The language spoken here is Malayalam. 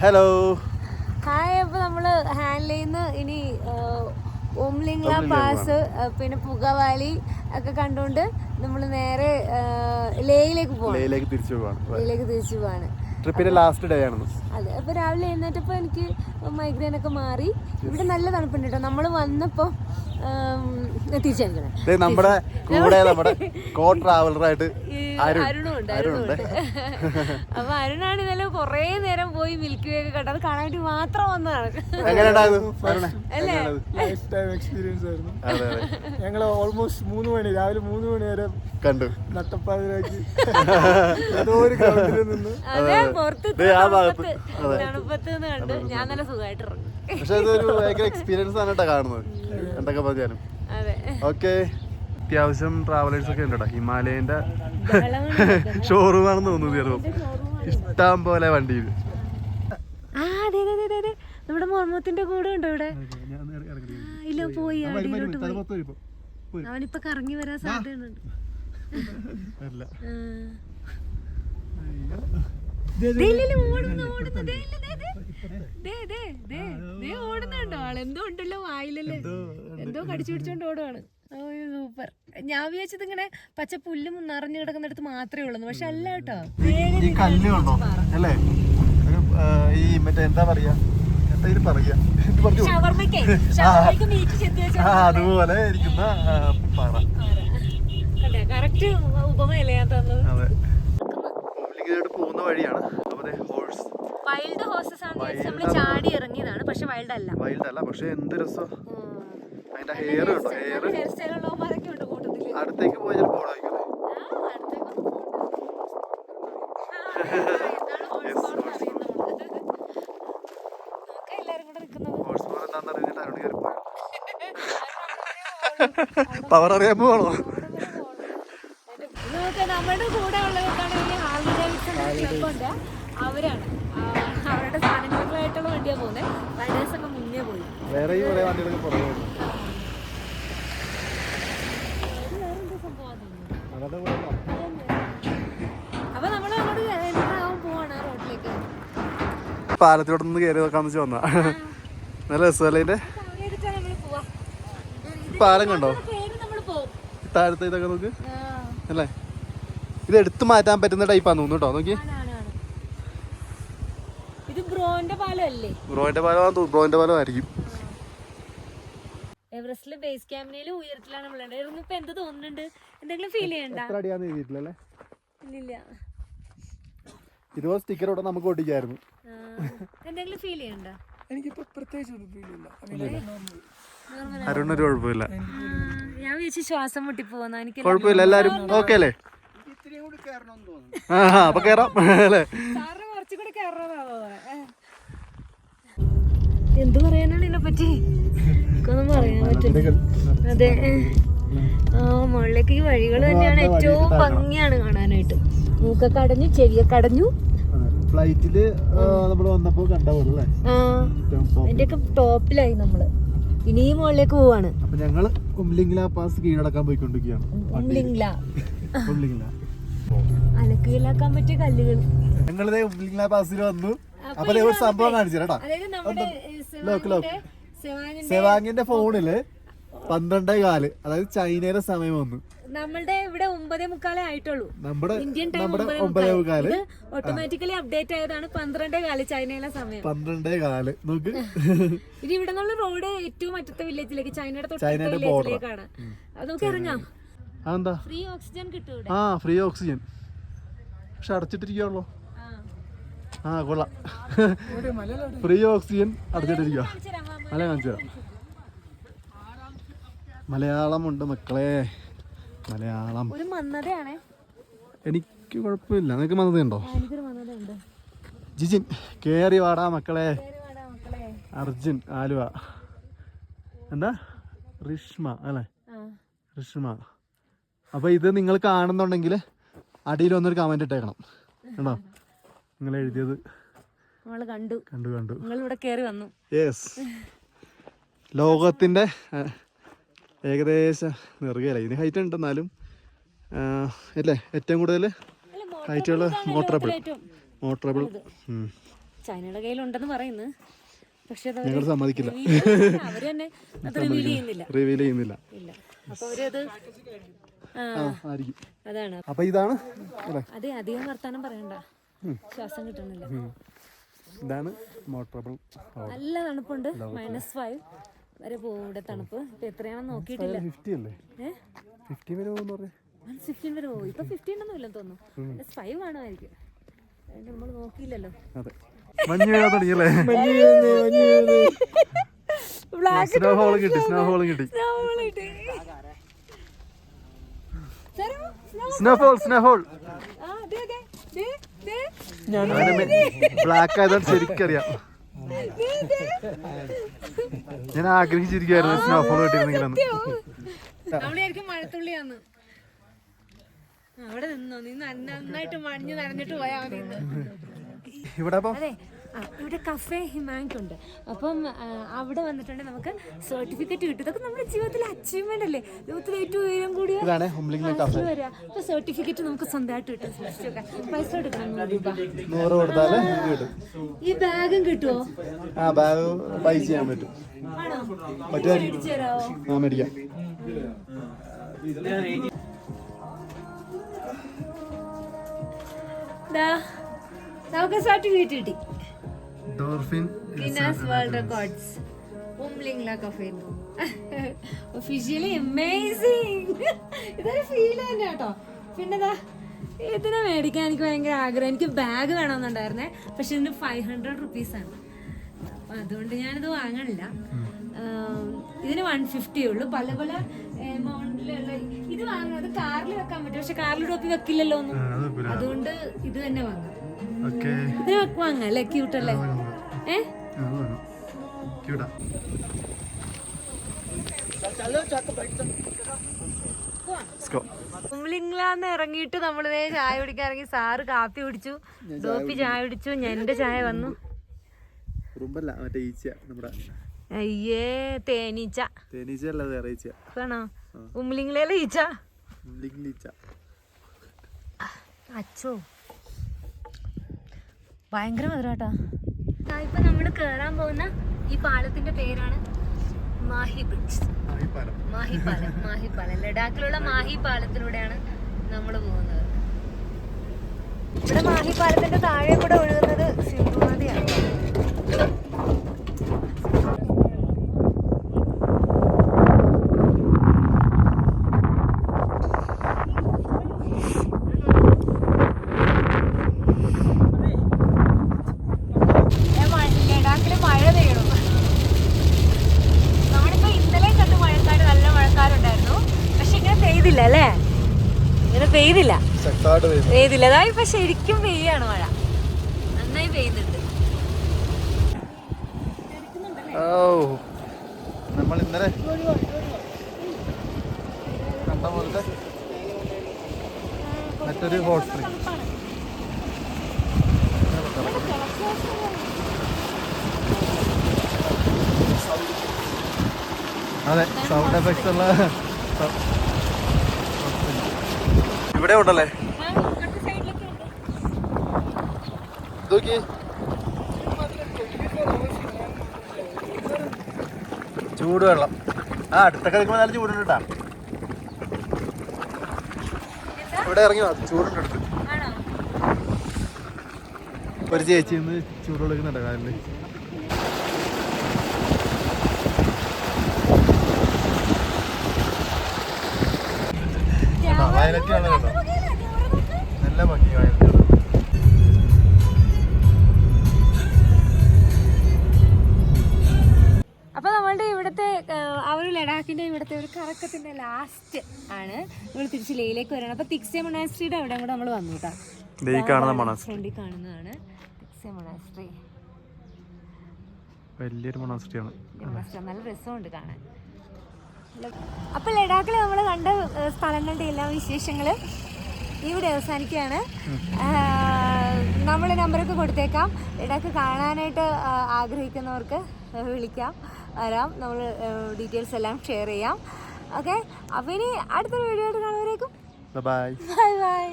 ഹലോ ഹായ് അപ്പൊ നമ്മൾ ഹാൻഡ്ലിന്ന് ഇനി ഓംലിംഗ്ല പാസ് പിന്നെ പുകവാലി ഒക്കെ കണ്ടുകൊണ്ട് നമ്മൾ നേരെ ലേയിലേക്ക് പോവാണ്. ലേയിലേക്ക് തിരിച്ചു പോവാണ്. ലേയിലേക്ക് തിരിച്ചു പോവാണ്. ട്രിപ്പിന്റെ ലാസ്റ്റ് ഡേ ആണ് അതെ അപ്പൊ രാവിലെ എഴുന്നേറ്റപ്പോ എനിക്ക് മൈഗ്രെയിൻ ഒക്കെ മാറി. ഇവിടെ നല്ല തണുപ്പുണ്ട് കേട്ടോ നമ്മൾ വന്നപ്പോ തിരിച്ചടിക്കണേ ദേ നമ്മുടെ കൂടെ നമ്മുടെ കോ ട്രാവലറായിട്ട് അരുണുണ്ട് അരുണുണ്ട്. അപ്പൊ അരുണാണ് ഇന്നലെ കൊറേ നേരം പോയി മിൽക്ക് വേ ഒക്കെ കണ്ടത് കാണാൻ വേണ്ടി മാത്രം വന്നതാണ്. എക്സ്പീരിയൻസ് ആയിരുന്നു. ഞങ്ങൾ ഓൾമോസ്റ്റ് മൂന്ന് മണി രാവിലെ മൂന്ന് മണി വരെ കണ്ടു. നട്ടപ്പാതിരാക്കി നിന്ന്. അതെ പുറത്ത് ദേ ആ ഭാഗത്ത്. തണുപ്പത്ത് തണുപ്പത്ത് നിന്ന് കണ്ട് ഞാൻ നല്ല സുഖമായിട്ട് ഇറങ്ങി പക്ഷെ ഇതൊരു ഭയങ്കര എക്സ്പീരിയൻസ് ആണ് കേട്ടോ കാണുന്നത് എന്തൊക്കെ പറഞ്ഞാലും ഓക്കെ അത്യാവശ്യം ട്രാവലേഴ്സ് ഒക്കെ ഉണ്ട് കേട്ടോ ഹിമാലയന്റെ. ഷോറൂം ആണെന്ന് തോന്നുന്നു ചെറുപ്പം ഇഷ്ടം പോലെ വണ്ടിയിൽ നമ്മുടെ മോർമത്തിന്റെ കൂടെ ഉണ്ടോ ഇവിടെ ഇല്ല പോയി അവനിപ്പൊ കറങ്ങി വരാൻ സാധ്യതയുണ്ട് ഇല്ല, ദേ, ദേ. ദേ, ദേ, ദേ, ദേ ഓടുന്നുണ്ടോ ആൾ എന്തോ ഉണ്ടല്ലോ വായിലല്ലേ? എന്തോ കടിച്ചു പിടിച്ചോണ്ട് ഓടുവാണ്. സൂപ്പർ. ഞാൻ വിചാരിച്ചത് ഇങ്ങനെ പച്ച പുല്ലും നിറഞ്ഞു കിടക്കുന്നിടത്ത് മാത്രമേ ഉള്ളൂ പക്ഷെ അല്ല കേട്ടോ. ഈ കല്ല് കണ്ടോ? അല്ലേ? ഈ മറ്റേ എന്താ പറയാ? അതുപോലെ ഇരിക്കുന്ന പാറ. കറക്റ്റ് ഉപമയല്ലേ ഞാൻ തന്നത്? പോകുന്ന വഴിയാണ്. അപ്പൊ ഹോഴ്സ് വൈൽഡ് ഹോഴ്സസ് ആണ്. നമ്മൾ ചാടി ഇറങ്ങിയതാണ്. പക്ഷെ വൈൽഡ് അല്ല വൈൽഡ് അല്ല പക്ഷെ എന്ത് രസം. അതിന്റെ ഹെയർ ഉണ്ടോ ഹെയർ അടുത്തേക്ക് പോയാൽ ചിലപ്പോൾ പവർ പോയോ പോകണോ നോക്കാം നമ്മുടെ കൂടെ ഉള്ളവർക്കാണ് ഈ ഹാർലി ഡേവിഡ്സൺ ക്ലബ് ഉണ്ട്. അവരാണ്. അവരുടെ സാധനങ്ങളായിട്ടുള്ള വണ്ടിയാണ് പോകുന്നത് റൈഡേഴ്സ് ഒക്കെ മുന്നേ പോയി. വേറെ. അപ്പൊ നമ്മൾ അങ്ങോട്ട് ആവാൻ പോവാണ് റോഡിലേക്ക് പാലത്തിലോട്ട് നിന്ന് കയറി നോക്കാന്ന് വെച്ച് വന്ന നല്ല രസമല്ലേ പാലം കണ്ടോ? താഴത്തെ ഇതൊക്കെ നോക്ക്. അല്ലേ? ഇത് എടുത്തു മാറ്റാൻ പറ്റുന്ന ടൈപ്പാന്ന് തോന്നുന്നു കേട്ടോ നോക്കി ആണ്, ആണ്, ആണ്. ഇത് ബ്രോന്റെ പാലം അല്ലേ ബ്രോയിന്റെ പാലം ബ്രോയിന്റെ പാലം ആയിരിക്കും എവറസ്റ്റിലെ ബേസ് ക്യാമ്പിനേലും ഉയരത്തിലാണ് നമ്മൾ ഇപ്പൊ എന്ത് തോന്നുന്നുണ്ട്? എന്തെങ്കിലും ഫീൽ ചെയ്യണ്ട. എത്ര അടിയാന്ന് എഴുതിയിട്ടില്ലല്ലേ? ഇല്ലില്ല. ഇതുപോലെ സ്റ്റിക്കർ ഇവിടെ നമുക്ക് ഒട്ടിക്കായിരുന്നു. എന്തെങ്കിലും ഫീൽ ചെയ്യണ്ട? എനിക്കിപ്പോ പ്രത്യേകിച്ച് ഒരു ഫീൽ ഇല്ല. നോർമൽ അരുണൊരു കുഴപ്പമില്ല. ഞാൻ വിചാരിച്ചു ശ്വാസം മുട്ടിപ്പോന്ന എനിക്ക് കുഴപ്പമില്ല. എല്ലാരും ഓക്കെ അല്ലേ അപ്പൊ കേറാം. അല്ലേ? കൂടി കയറാതാവോ എന്ത് പറയാനാണ് ഇതിനെ പറ്റി ഒന്നും പറയാൻ പറ്റില്ല. അതെ. ആ മുകളിലേക്ക് ഈ വഴികൾ തന്നെയാണ് ഏറ്റവും ഭംഗിയാണ് കാണാനായിട്ട്. മൂക്ക കടഞ്ഞു ചെവിയൊക്കെ അടഞ്ഞു. ഫ്ലൈറ്റിൽ നമ്മൾ വന്നപ്പോ കണ്ട പോലെ ടോപ്പിലായി നമ്മൾ. ഇനിയും മുകളിലേക്ക് പോവാണ്. അപ്പൊ ഞങ്ങൾ ഉംലിംഗ്ല പാസ് കീഴടക്കാൻ പോയിക്കൊണ്ടിരിക്കുകയാണ്. ഉംലിംഗ്ല ഉംലിംഗ്ല അലക്കുകയിലാക്കാൻ പറ്റിയ കല്ലുകൾ. ഞങ്ങളിതേ ഉംലിംഗ്ല പാസിൽ വന്നു. അപ്പൊ ഒരു സംഭവം കാണിച്ചു കേട്ടോ. ലോക്ക് ലോക്ക് സെവാങ്ങിന്റെ ഫോണിൽ പന്ത്രണ്ടേ കാൽ. അതായത് ചൈനയുടെ സമയം വന്നു. നമ്മളുടെ ഇവിടെ ഒമ്പതേ മുക്കാലേ ആയിട്ടുള്ളൂ. നമ്മുടെ ഇന്ത്യൻ ടൈം ഒമ്പതേ മുക്കാൽ. ഓട്ടോമാറ്റിക്കലി അപ്ഡേറ്റ് ആയതാണ് പന്ത്രണ്ടേ കാൽ ചൈനയിലെ സമയം. പന്ത്രണ്ടേ കാൽ. നോക്ക്. ഇനി ഇവിടെ നിന്നുള്ള റോഡ് ഏറ്റവും അറ്റത്തെ വില്ലേജിലേക്ക് ചൈനയുടെ തൊട്ടടുത്ത ചൈനയുടെ. വില്ലേജിലേക്കാണ് അത് നമുക്ക് ഇറങ്ങാം. ഫ്രീ ഓക്സിജൻ കിട്ടും ആ ഫ്രീ ഓക്സിജൻ പക്ഷെ ആ. കൊള്ളാം. ഫ്രീ ഓക്സിജൻ അടച്ചിട്ടിരിക്കുക മല കാണിച്ചു തരാം. മലയാളമുണ്ട് മക്കളെ. മലയാളം. എനിക്ക് കുഴപ്പമില്ല. നിനക്ക് മന്നതയുണ്ട് ജിജിൻ കേറി വാടാ മക്കളെ. അർജുൻ ആലുവ. എന്താ? റിഷ്മ അല്ലേ? റിഷ്മ. അപ്പോൾ ഇത് നിങ്ങൾ കാണുന്നുണ്ടെങ്കിൽ അടിയിൽ വന്നൊരു കമന്റ് ഇട്ടേക്കണം. കണ്ടോ? നിങ്ങൾ എഴുതിയത്? നമ്മൾ കണ്ടു. കണ്ടു കണ്ടു. നിങ്ങൾ ഇവിടെ കേറി വന്നു. യെസ് ലോകത്തിന്റെ ഏകദേശം നെറുകയല്ല ഇതിന് ഹൈറ്റ് ഉണ്ട് എന്നാലും അല്ലേ? ഏറ്റവും കൂടുതൽ ഹൈറ്റുകൾ മോട്ടറബിൾ മോട്ടറബിൾ ചൈനയുടെ കയ്യിലുണ്ടെന്ന് പറയുന്നു. പക്ഷെ ഞങ്ങൾ സമ്മതിക്കില്ല. അവർ തന്നെ അത് റിവീൽ ചെയ്യുന്നില്ല. റിവീൽ ചെയ്യുന്നില്ല. അപ്പൊ അവരത് അതാണ്. അപ്പൊ ഇതാണ് അതെ അധികം വർത്താനം പറയണ്ട. ശ്വാസം കിട്ടണില്ല ഇതാണ് പ്രോബ്ലം നല്ല തണുപ്പുണ്ട്. മൈനസ് ഫൈവ് വരെ പോകും ഇവിടെ തണുപ്പ്. ഇപ്പൊ എത്രയാണെന്ന് നോക്കിയിട്ടില്ല. ഫിഫ്റ്റി അല്ലേ? ഫിഫ്റ്റി വരെ പോകുന്നു ഫിഫ്റ്റീൻ വരെ പോകും ഇപ്പൊ ഫിഫ്റ്റീൻ ഒന്നും ഇല്ലെന്ന് തോന്നുന്നു. മൈനസ് ഫൈവ് ആണോയിരിക്കും നമ്മൾ നോക്കിയില്ലല്ലോ. അതെ. മഞ്ഞ് വീഴാൻ തുടങ്ങിയല്ലേ? മഞ്ഞ് മഞ്ഞ് വീഴുന്നു. സ്നോ ഹോളും കിട്ടി സ്നോ ഹോളും കിട്ടി. Snow hole snow hole black ആയതുകൊണ്ട് ശരിക്കറിയാം. ഞാൻ ആഗ്രഹിച്ചിരിക്കുന്നു സ്നോഫോൾ കിട്ടിയിരുന്നെങ്കിലെന്ന് മഴത്തുള്ളിയാന്ന് അവിടെ നിന്നോ? നീ നന്നായിട്ട് മഞ്ഞ് നനഞ്ഞിട്ട് പോയാ മതി ഇന്ന്. ഇവിടെ ഇവിടെ കഫേ ഹിമാങ്ക് ഉണ്ട്. അപ്പം അവിടെ വന്നിട്ടുണ്ടെങ്കിൽ നമുക്ക് സർട്ടിഫിക്കറ്റ് കിട്ടും. ഇതൊക്കെ നമ്മുടെ ജീവിതത്തിലെ അച്ചീവ്മെന്റ് അല്ലേ? ലോകത്തിലെ ഏറ്റവും ഉയരം കൂടിയ വരിക അപ്പൊ സർട്ടിഫിക്കറ്റ് നമുക്ക് സ്വന്തമായിട്ട് കിട്ടും. പൈസ എടുക്കണം നൂറ് ഈ ബാഗും കിട്ടുമോ ആ ബാഗ് ബൈ ചെയ്യാൻ പറ്റും. മേടിക്കാം. നമുക്ക് സർട്ടിഫിക്കറ്റ് കിട്ടി. ഡോർഫിൻ Guinness world records Umlingla cafe officially amazing ഇതൊരു ഫീൽ തന്നെ കേട്ടോ. പിന്നെതാ ഇതിനെ മേടിക്കാൻ എനിക്ക് ഭയങ്കര ആഗ്രഹം. എനിക്ക് ബാഗ് വേണമെന്നുണ്ടായിരുന്നേ. പക്ഷെ ഇതിന് ഫൈവ് ഹൺഡ്രഡ് റുപ്പീസാണ് അപ്പം അതുകൊണ്ട് ഞാനിത് വാങ്ങണില്ല. ഇതിന് വൺ ഫിഫ്റ്റി ഉള്ളൂ. പല പല എമൗണ്ടിലുള്ള ഇത് വാങ്ങുന്നത് കാറിൽ വെക്കാൻ പറ്റും. പക്ഷെ കാറിൽ ടോപ്പി വെക്കില്ലല്ലോ ഒന്നും. അതുകൊണ്ട് ഇത് തന്നെ വാങ്ങാം. ഇത് വാങ്ങാം അല്ലേ? ക്യൂട്ടല്ലേ ഏ? കുമ്പളിംഗ്ലാന്ന് ഇറങ്ങിയിട്ട് നമ്മൾ ചായ കുടിക്കാൻ ഇറങ്ങി. സാറ് കാപ്പി കുടിച്ചു. ഡോപ്പി ചായ കുടിച്ചു. ഞാൻ എന്റെ ചായ വന്നു. അയ്യേ തേനീച്ച. ഈച്ച. അച്ചോ. ഭയങ്കര മധുരാട്ടാ. ഇപ്പൊ നമ്മൾ കേറാൻ പോകുന്ന ഈ പാലത്തിന്റെ പേരാണ് മാഹി ബ്രിഡ്ജ് മാഹി പാലം മാഹി പാലം ലഡാക്കിലുള്ള മാഹി പാലത്തിലൂടെയാണ് നമ്മൾ പോകുന്നത്. ഇവിടെ മാഹി പാലത്തിന്റെ താഴെ കൂടെ ഒഴുകുന്നത് സിന്ധു നദിയാണ് ഏ, മഴ- ലഡാക്കിൽ മഴ പെയ്യണം നമ്മളിപ്പോ ഇന്നലെ കണ്ട് മഴക്കാട് നല്ല മഴക്കാരുണ്ടായിരുന്നു പക്ഷെ അല്ലേ ഇങ്ങനെ പെയ്തില്ല. പെയ്തില്ല. അതായത് ഇപ്പൊ ശരിക്കും പെയ്യാണ് മഴ. നന്നായി പെയ്യുന്നുണ്ട് ഓ നമ്മൾ ഇന്നലെ കണ്ട പോലത്തെ മറ്റൊരു ഹോട്ട് സ്പ്രിംഗ് അതെ സൗണ്ട് എഫക്ട്സ് ഉള്ള ഇവിടെ ഉണ്ടല്ലേ? നോക്കി ചൂടുവെള്ളം. ആ അടുത്തൊക്കെ നിൽക്കുമ്പോൾ നല്ല ചൂടുണ്ട് കേട്ടാ. ഇവിടെ ഇറങ്ങി ചൂടുണ്ട് അടുത്ത്. ഒരു ചേച്ചി ഇന്ന് ചൂടുകൊള്ളിക്കുന്നുണ്ട് കാലിൽ കേട്ടോ, വയലറ്റ് കേട്ടോ. നല്ല ഭംഗി വയലറ്റ് കളർ. അപ്പൊ നമ്മളുടെ ഇവിടുത്തെ ആ, ഒരു ലഡാക്കിന്റെ ഇവിടുത്തെ ഒരു കറക്കത്തിന്റെ ലാസ്റ്റ് ആണ് നമ്മൾ തിരിച്ച് ലേയിലേക്ക് വരണം. അപ്പൊ തിക്സെ മൊണാസ്ട്രിയുടെ അവിടെ കൂടെ നമ്മൾ വന്നു കേട്ടോ. ദേ ഈ കാണുന്ന മണാസ് ഫ്രണ്ടിൽ കാണുന്നതാണ് തിക്സെ മൊണാസ്ട്രി. വലിയൊരു മൊണാസ്ട്രിയാണ്. നല്ല രസമുണ്ട് കാണാൻ. അപ്പൊ ലഡാക്കിൽ നമ്മൾ കണ്ട സ്ഥലങ്ങളുടെ എല്ലാ വിശേഷങ്ങളും ഇവിടെ അവസാനിക്കുകയാണ്. നമ്മൾ നമ്പറൊക്കെ കൊടുത്തേക്കാം. ലഡാക്ക് കാണാനായിട്ട് ആഗ്രഹിക്കുന്നവർക്ക് വിളിക്കാം. വരാം. നമ്മൾ ഡീറ്റെയിൽസ് എല്ലാം ഷെയർ ചെയ്യാം. ഓക്കെ? അപ്പോൾ ഇനി അടുത്തൊരു വീഡിയോ ആയിട്ട് കാണുമ്പോഴേക്കും ബൈ ബൈ.